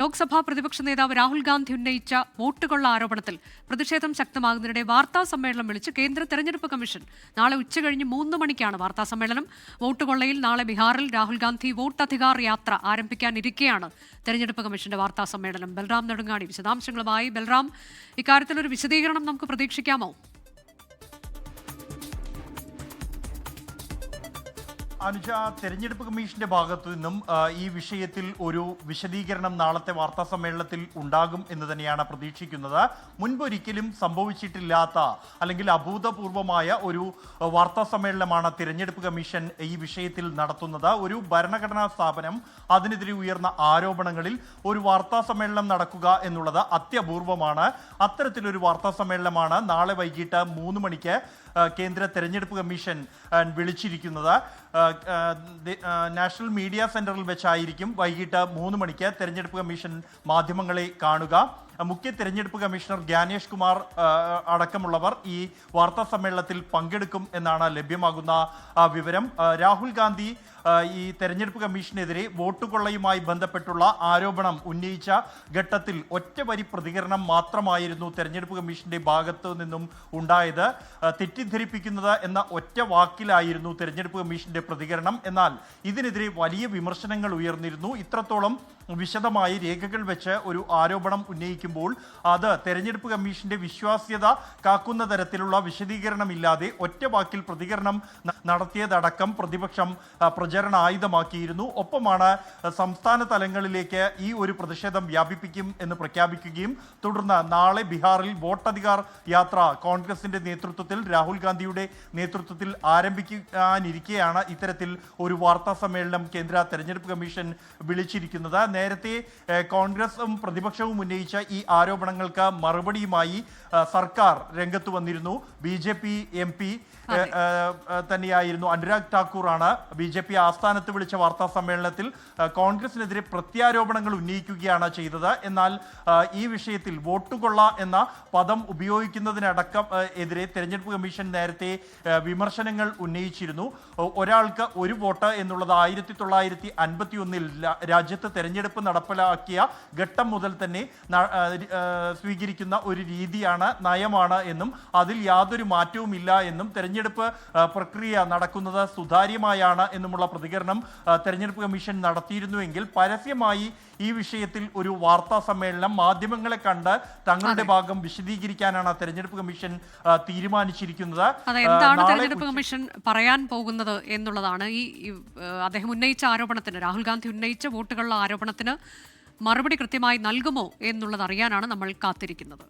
ലോക്സഭാ പ്രതിപക്ഷ നേതാവ് രാഹുൽ ഗാന്ധി ഉന്നയിച്ച വോട്ടുകൊള്ള ആരോപണത്തിൽ പ്രതിഷേധം ശക്തമാകുന്നതിനിടെ വാർത്താ സമ്മേളനം വിളിച്ച് കേന്ദ്ര തെരഞ്ഞെടുപ്പ് കമ്മീഷൻ നാളെ ഉച്ചകഴിഞ്ഞ് മൂന്ന് മണിക്കാണ് വാർത്താ സമ്മേളനം. വോട്ടുകൊള്ളയിൽ നാളെ ബീഹാറിൽ രാഹുൽ ഗാന്ധി വോട്ട് അധികാർ യാത്ര ആരംഭിക്കാനിരിക്കെയാണ് തെരഞ്ഞെടുപ്പ് കമ്മീഷന്റെ വാർത്താ സമ്മേളനം. ബൽറാം നെടുങ്ങാടി വിശദാംശങ്ങളുമായി. ബൽറാം ഇക്കാര്യത്തിൽ ഒരു വിശദീകരണം നമുക്ക് പ്രതീക്ഷിക്കാമോ? അനുജ തെരഞ്ഞെടുപ്പ് കമ്മീഷന്റെ ഭാഗത്തു നിന്നും ഈ വിഷയത്തിൽ ഒരു വിശദീകരണം നാളത്തെ വാർത്താ സമ്മേളനത്തിൽ ഉണ്ടാകും എന്ന് തന്നെയാണ് പ്രതീക്ഷിക്കുന്നത്. മുൻപൊരിക്കലും സംഭവിച്ചിട്ടില്ലാത്ത അല്ലെങ്കിൽ അഭൂതപൂർവമായ ഒരു വാർത്താ സമ്മേളനമാണ് തിരഞ്ഞെടുപ്പ് കമ്മീഷൻ ഈ വിഷയത്തിൽ നടത്തുന്നത്. ഒരു ഭരണഘടനാ സ്ഥാപനം അതിനെതിരെ ഉയർന്ന ആരോപണങ്ങളിൽ ഒരു വാർത്താ സമ്മേളനം നടക്കുക എന്നുള്ളത് അത്യപൂർവമാണ്. അത്തരത്തിലൊരു വാർത്താ സമ്മേളനമാണ് നാളെ വൈകിട്ട് മൂന്ന് മണിക്ക് കേന്ദ്ര തെരഞ്ഞെടുപ്പ് കമ്മീഷൻ വിളിച്ചിരിക്കുന്നത്. നാഷണൽ മീഡിയ സെന്ററിൽ വെച്ചായിരിക്കും വൈകിട്ട് മൂന്ന് മണിക്ക് തെരഞ്ഞെടുപ്പ് കമ്മീഷൻ മാധ്യമങ്ങളെ കാണുക. മുഖ്യ തെരഞ്ഞെടുപ്പ് കമ്മീഷണർ ജ്ഞാനേഷ് കുമാർ അടക്കമുള്ളവർ ഈ വാർത്താ സമ്മേളനത്തിൽ പങ്കെടുക്കും എന്നാണ് ലഭ്യമാകുന്ന വിവരം. രാഹുൽ ഗാന്ധി ഈ തെരഞ്ഞെടുപ്പ് കമ്മീഷനെതിരെ വോട്ട് കൊള്ളയുമായി ബന്ധപ്പെട്ടുള്ള ആരോപണം ഉന്നയിച്ച ഘട്ടത്തിൽ ഒറ്റ വരി പ്രതികരണം മാത്രമായിരുന്നു തെരഞ്ഞെടുപ്പ് കമ്മീഷന്റെ ഭാഗത്തു നിന്നും ഉണ്ടായത്. തെറ്റിദ്ധരിപ്പിക്കുന്നത് എന്ന ഒറ്റ വാക്കിലായിരുന്നു തെരഞ്ഞെടുപ്പ് കമ്മീഷന്റെ പ്രതികരണം. എന്നാൽ ഇതിനെതിരെ വലിയ വിമർശനങ്ങൾ ഉയർന്നിരുന്നു. ഇത്രത്തോളം വിശദമായി രേഖകൾ വെച്ച് ഒരു ആരോപണം ഉന്നയിക്കുമ്പോൾ അത് തെരഞ്ഞെടുപ്പ് കമ്മീഷന്റെ വിശ്വാസ്യത കാക്കുന്ന തരത്തിലുള്ള വിശദീകരണമില്ലാതെ ഒറ്റ വാക്കിൽ പ്രതികരണം നടത്തിയതടക്കം പ്രതിപക്ഷം പ്രചരണ ആയുധമാക്കിയിരുന്നു. ഒപ്പമാണ് സംസ്ഥാന തലങ്ങളിലേക്ക് ഈ ഒരു പ്രതിഷേധം വ്യാപിപ്പിക്കും എന്ന് പ്രഖ്യാപിക്കുകയും തുടർന്ന് നാളെ ബീഹാറിൽ വോട്ടധികാർ യാത്ര കോൺഗ്രസിന്റെ നേതൃത്വത്തിൽ രാഹുൽ ഗാന്ധിയുടെ നേതൃത്വത്തിൽ ആരംഭിക്കാനിരിക്കെയാണ് ഇത്തരത്തിൽ ഒരു വാർത്താ സമ്മേളനം കേന്ദ്ര തെരഞ്ഞെടുപ്പ് കമ്മീഷൻ വിളിച്ചിരിക്കുന്നത്. നേരത്തെ കോൺഗ്രസും പ്രതിപക്ഷവും ഉന്നയിച്ച ഈ ആരോപണങ്ങൾക്ക് മറുപടിയുമായി സർക്കാർ രംഗത്ത് വന്നിരുന്നു. B J P M P തന്നെയായിരുന്നു. അനുരാഗ് ഠാക്കൂറാണ് ബി ജെ പി ആസ്ഥാനത്ത് വിളിച്ച വാർത്താ സമ്മേളനത്തിൽ കോൺഗ്രസിനെതിരെ പ്രത്യാരോപണങ്ങൾ ഉന്നയിക്കുകയാണ് ചെയ്തത്. എന്നാൽ ഈ വിഷയത്തിൽ വോട്ടുകൊള്ള എന്ന പദം ഉപയോഗിക്കുന്നതിനടക്കം എതിരെ തെരഞ്ഞെടുപ്പ് കമ്മീഷൻ നേരത്തെ വിമർശനങ്ങൾ ഉന്നയിച്ചിരുന്നു. ഒരാൾക്ക് ഒരു വോട്ട് എന്നുള്ളത് ആയിരത്തി തൊള്ളായിരത്തി അൻപത്തി ഒന്നിൽ രാജ്യത്ത് തെരഞ്ഞെടുപ്പ് നടപ്പിലാക്കിയ ഘട്ടം മുതൽ തന്നെ സ്വീകരിക്കുന്ന ഒരു രീതിയാണ് നയമാണ് എന്നും അതിൽ യാതൊരു മാറ്റവുമില്ല എന്നും തെരഞ്ഞെടുപ്പ് പ്രക്രിയ നടക്കുന്നത് സുതാര്യമായാണ് എന്നുമുള്ള പ്രതികരണം തെരഞ്ഞെടുപ്പ് കമ്മീഷൻ നടത്തിയിരുന്നുവെങ്കിൽ പരസ്യമായി ഈ വിഷയത്തിൽ ഒരു വാർത്താ സമ്മേളനം മാധ്യമങ്ങളെ കണ്ട് തങ്ങളുടെ ഭാഗം വിശദീകരിക്കാനാണ് തെരഞ്ഞെടുപ്പ് കമ്മീഷൻ തീരുമാനിച്ചിരിക്കുന്നത്. എന്താണ് തെരഞ്ഞെടുപ്പ് കമ്മീഷൻ പറയാൻ പോകുന്നത് എന്നുള്ളതാണ് ഈ അദ്ദേഹം ഉന്നയിച്ച ആരോപണത്തിന് രാഹുൽ ഗാന്ധി ഉന്നയിച്ച വോട്ടുകളുടെ ആരോപണത്തിന് മറുപടി കൃത്യമായി നൽകുമോ എന്നുള്ളത് അറിയാനാണ് നമ്മൾ കാത്തിരിക്കുന്നത്.